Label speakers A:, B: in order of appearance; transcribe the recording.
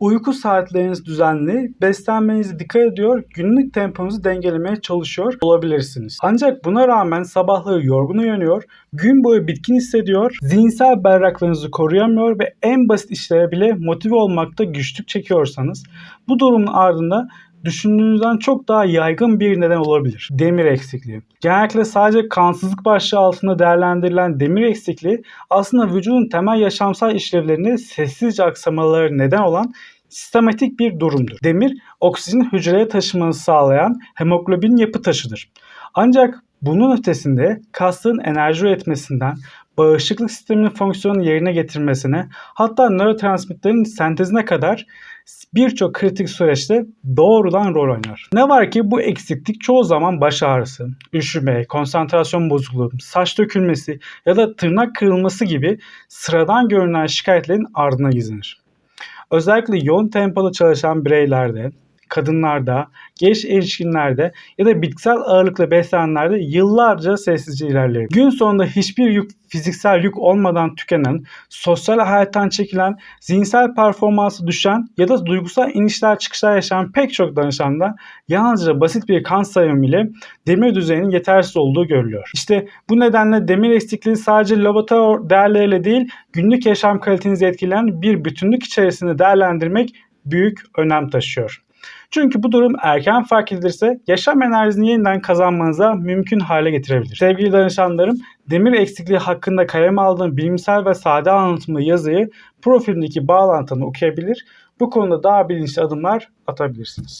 A: Uyku saatleriniz düzenli, beslenmenize dikkat ediyor, günlük temponuzu dengelemeye çalışıyor olabilirsiniz. Ancak buna rağmen sabahları yorgun uyanıyor, gün boyu bitkin hissediyor, zihinsel berraklığınızı koruyamıyor ve en basit işlere bile motive olmakta güçlük çekiyorsanız bu durumun ardında düşündüğünüzden çok daha yaygın bir neden olabilir. Demir eksikliği. Genellikle sadece kansızlık başlığı altında değerlendirilen demir eksikliği aslında vücudun temel yaşamsal işlevlerini sessizce aksamaları neden olan sistematik bir durumdur. Demir, oksijen hücreye taşımanızı sağlayan hemoglobin yapı taşıdır. Ancak bunun ötesinde kasların enerji üretmesinden, bağışıklık sisteminin fonksiyonunu yerine getirmesine, hatta nörotransmitlerin sentezine kadar birçok kritik süreçte doğrudan rol oynar. Ne var ki bu eksiklik çoğu zaman baş ağrısı, üşüme, konsantrasyon bozukluğu, saç dökülmesi ya da tırnak kırılması gibi sıradan görünen şikayetlerin ardına gizlenir. Özellikle yoğun tempolu çalışan bireylerde, kadınlarda, genç erişkinlerde ya da bitkisel ağırlıkla beslenenlerde yıllarca sessizce ilerler. Gün sonunda hiçbir yük, fiziksel yük olmadan tükenen, sosyal hayattan çekilen, zihinsel performansı düşen ya da duygusal inişler çıkışlar yaşayan pek çok danışanda yalnızca basit bir kan sayımı ile demir düzeyinin yetersiz olduğu görülüyor. İşte bu nedenle demir eksikliği sadece laboratuvar değerleriyle değil, günlük yaşam kalitenizi etkileyen bir bütünlük içerisinde değerlendirmek büyük önem taşıyor. Çünkü bu durum erken fark edilirse yaşam enerjisini yeniden kazanmanıza mümkün hale getirebilir. Sevgili danışanlarım, demir eksikliği hakkında kalem aldığım bilimsel ve sade anlatımlı yazıyı profilimdeki bağlantıdan okuyabilir. Bu konuda daha bilinçli adımlar atabilirsiniz.